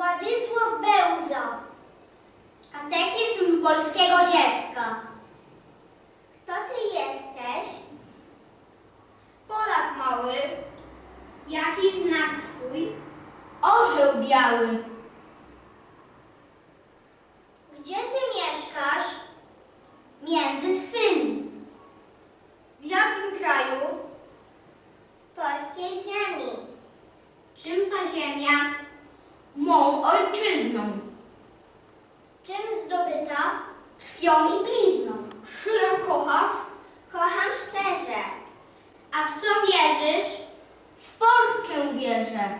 Władysław Bełza. Katechizm polskiego dziecka. Kto ty jesteś? Polak mały. Jaki znak twój? Orzeł biały. A w co wierzysz? W Polskę wierzę.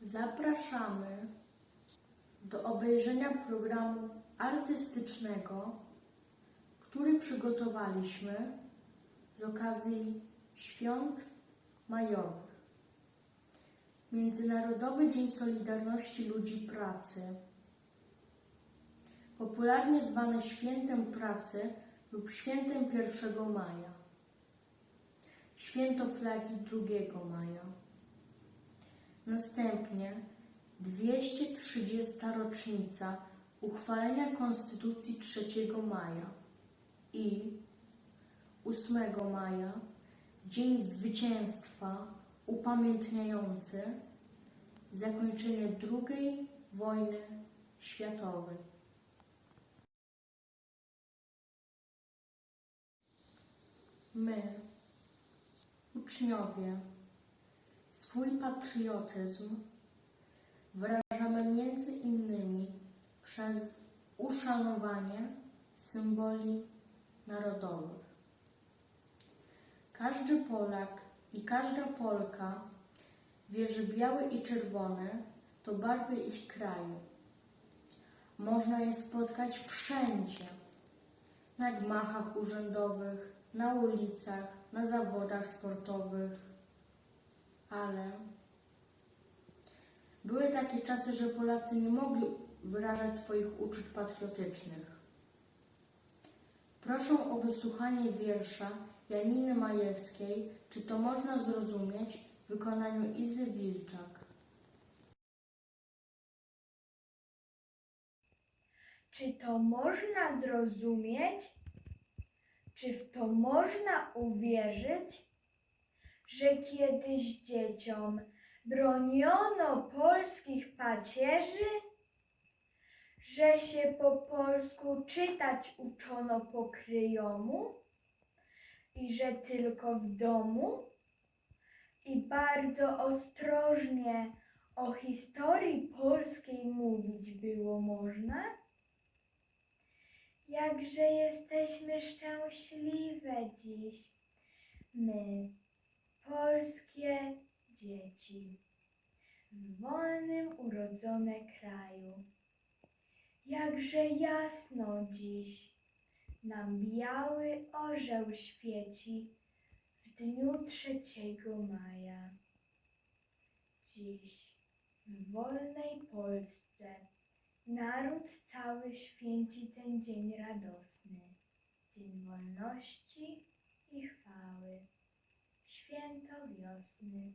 Zapraszamy do obejrzenia programu artystycznego, który przygotowaliśmy z okazji świąt majowych. Międzynarodowy Dzień Solidarności Ludzi Pracy, popularnie zwane Świętem Pracy lub Świętem 1 maja, Święto Flagi 2 maja. Następnie 230. rocznica uchwalenia Konstytucji 3 maja i 8 maja Dzień Zwycięstwa upamiętniający zakończenie II wojny światowej. My, uczniowie, Swój patriotyzm wyrażamy między innymi przez uszanowanie symboli narodowych. Każdy Polak i każda Polka wie, że białe i czerwone to barwy ich kraju. Można je spotkać wszędzie. Na gmachach urzędowych, na ulicach, na zawodach sportowych ale były takie czasy, że Polacy nie mogli wyrażać swoich uczuć patriotycznych. Proszę o wysłuchanie wiersza Janiny Majewskiej, czy to można zrozumieć w wykonaniu Izy Wilczak. Czy to można zrozumieć? Czy w to można uwierzyć? Że kiedyś dzieciom broniono polskich pacierzy? Że się po polsku czytać uczono po kryjomu? I że tylko w domu? I bardzo ostrożnie o historii polskiej mówić było można? Jakże jesteśmy szczęśliwe dziś, my, polskie dzieci, w wolnym urodzone kraju. Jakże jasno dziś nam biały orzeł świeci w dniu trzeciego maja. Dziś w wolnej Polsce Naród cały święci ten dzień radosny, dzień wolności i chwały, święto wiosny.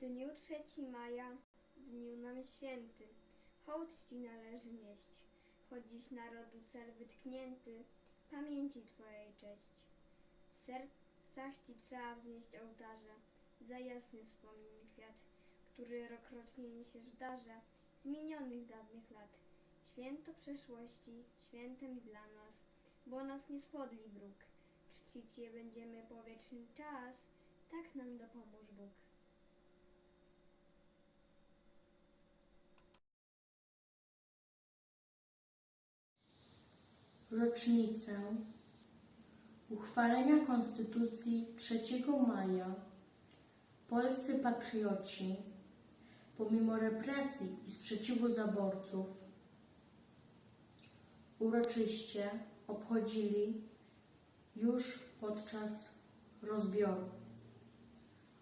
Dniu 3 maja, dniu nam święty, hołd ci należy nieść, choć dziś narodu cel wytknięty, pamięci twojej cześć. W sercach ci trzeba wznieść ołtarze, za jasny wspomnień kwiat, który rokrocznie niesiesz w darze minionych dawnych lat. Święto przeszłości, świętem dla nas, bo nas nie spodli wróg. Czcić je będziemy po wieczny czas, tak nam dopomóż Bóg. Rocznicę uchwalenia Konstytucji 3 maja polscy patrioci, pomimo represji i sprzeciwu zaborców, uroczyście obchodzili już podczas rozbiorów.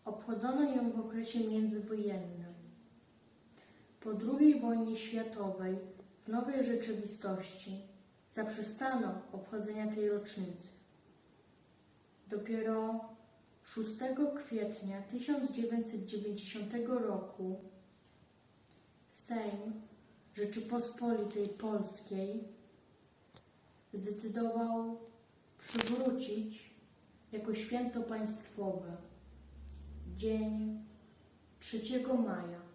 Obchodzono ją w okresie międzywojennym. Po II wojnie światowej w nowej rzeczywistości zaprzestano obchodzenia tej rocznicy. Dopiero 6 kwietnia 1990 roku Sejm Rzeczypospolitej Polskiej zdecydował przywrócić jako święto państwowe dzień 3 maja.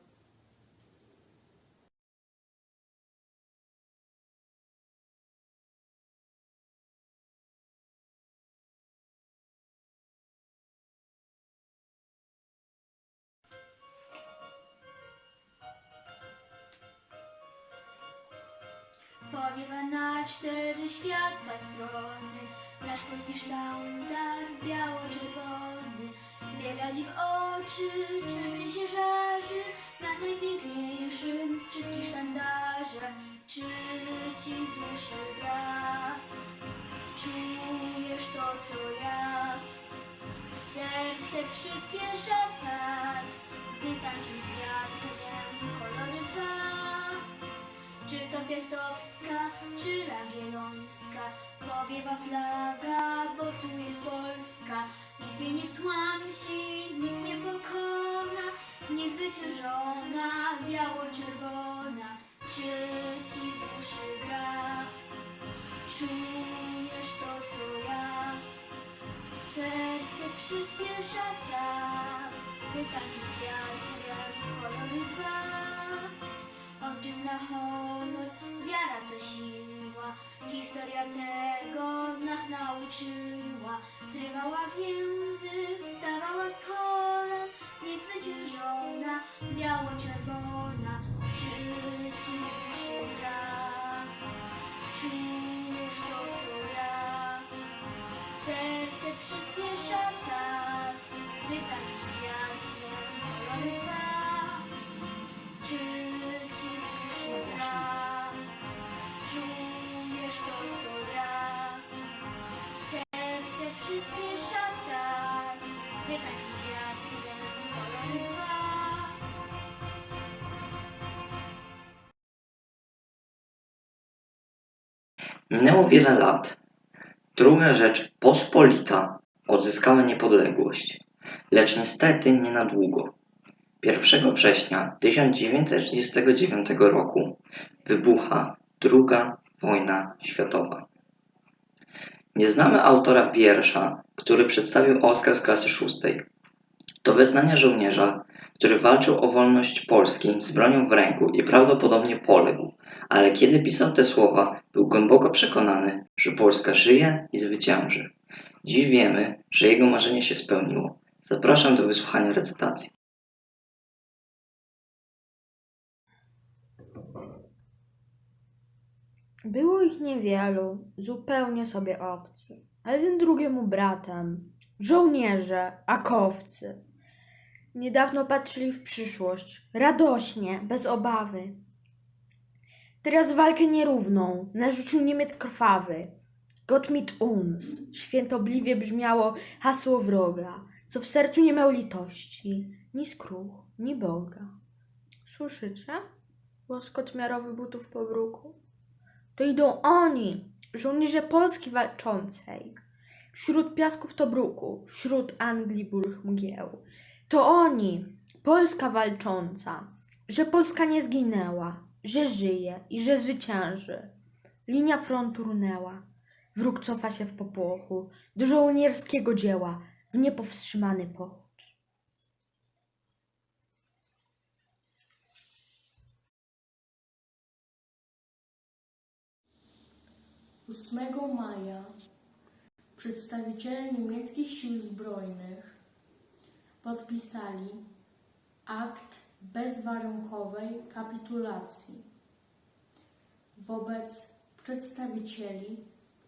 Powiewa na cztery świata strony. Nasz polski sztandar biało-czerwony. Biera ci w oczy, czerwień się żarzy. Na najpiękniejszym z wszystkich sztandarze Czy ci duszy gra? Czujesz to, co ja? Serce przyspiesza tak. Gdy tańczy z wiatrem kolory dwa czy to piastowska, czy lagiellońska Powiewa flaga, bo tu jest Polska. Nic jej nie stłamsi, nikt nie pokona. Niezwyciężona, biało-czerwona. Czy ci w duszy gra? Czujesz to, co ja? Serce przyspiesza tak Gdy tańczy z wiatrem kolory dwa Ojczyzna, honor, wiara to siła. Historia tego nas nauczyła. Zrywała więzy, wstawała z kolan, niezwyciężona, biało-czerwona. Czy ci duszy gra? Czujesz to, co ja? Serce przyspiesza tak, gdy przyspiesza tak, gdy tańczy wiatrem kolory dwa. Minęło wiele lat. Druga Rzecz Pospolita odzyskała niepodległość, lecz niestety nie na długo. 1 września 1939 roku wybucha II wojna światowa. Nie znamy autora wiersza, który przedstawił Oskar z klasy szóstej. To wyznania żołnierza, który walczył o wolność Polski z bronią w ręku i prawdopodobnie poległ, ale kiedy pisał te słowa, był głęboko przekonany, że Polska żyje i zwycięży. Dziś wiemy, że jego marzenie się spełniło. Zapraszam do wysłuchania recytacji. Było ich niewielu, zupełnie sobie obcy, a jeden drugiemu bratem. Żołnierze, akowcy. Niedawno patrzyli w przyszłość, radośnie, bez obawy. Teraz walkę nierówną narzucił Niemiec krwawy. Gott mit uns, świętobliwie brzmiało hasło wroga, co w sercu nie miał litości, ni skruch, ni Boga. Słyszycie? Łoskot miarowy butów po bruku? To idą oni, żołnierze Polski walczącej. Wśród piasków Tobruku, wśród Anglii burych mgieł. To oni, Polska walcząca, że Polska nie zginęła, że żyje i że zwycięży. Linia frontu runęła, wróg cofa się w popłochu, do żołnierskiego dzieła, w niepowstrzymany pochód. 8 maja przedstawiciele niemieckich sił zbrojnych podpisali akt bezwarunkowej kapitulacji wobec przedstawicieli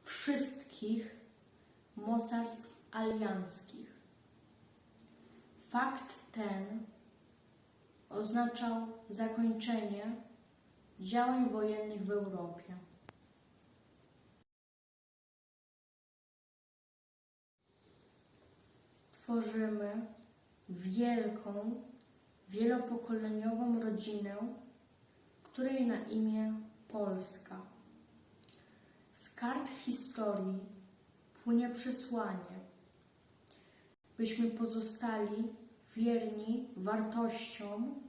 wszystkich mocarstw alianckich. Fakt ten oznaczał zakończenie działań wojennych w Europie. Tworzymy wielką, wielopokoleniową rodzinę, której na imię Polska. Z kart historii płynie przesłanie, byśmy pozostali wierni wartościom,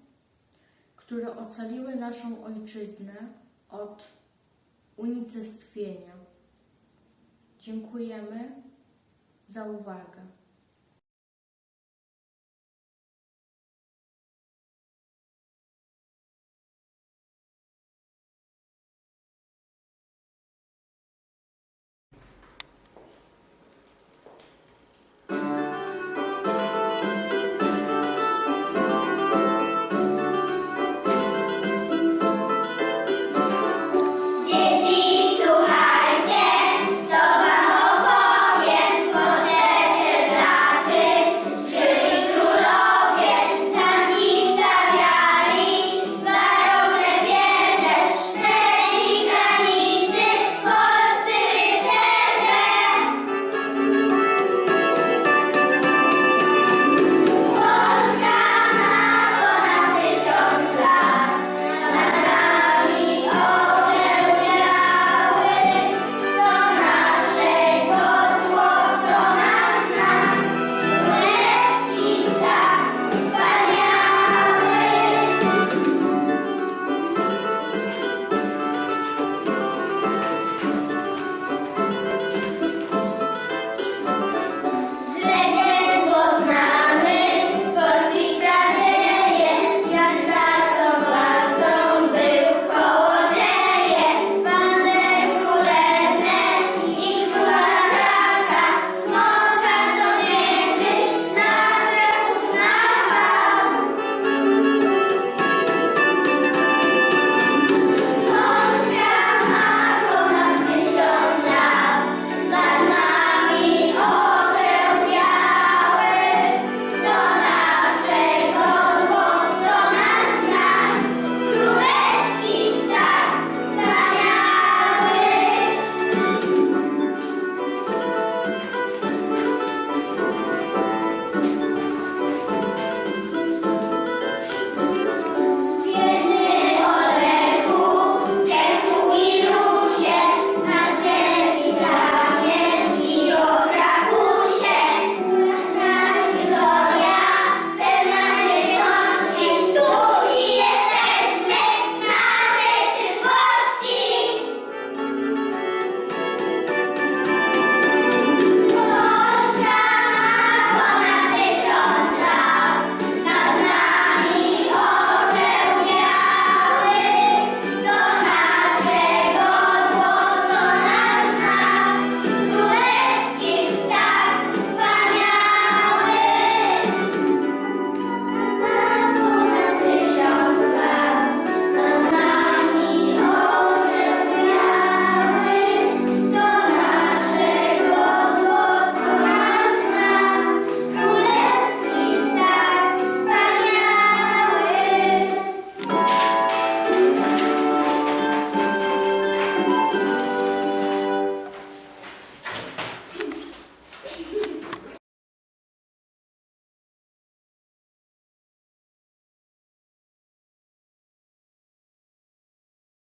które ocaliły naszą ojczyznę od unicestwienia. Dziękujemy za uwagę.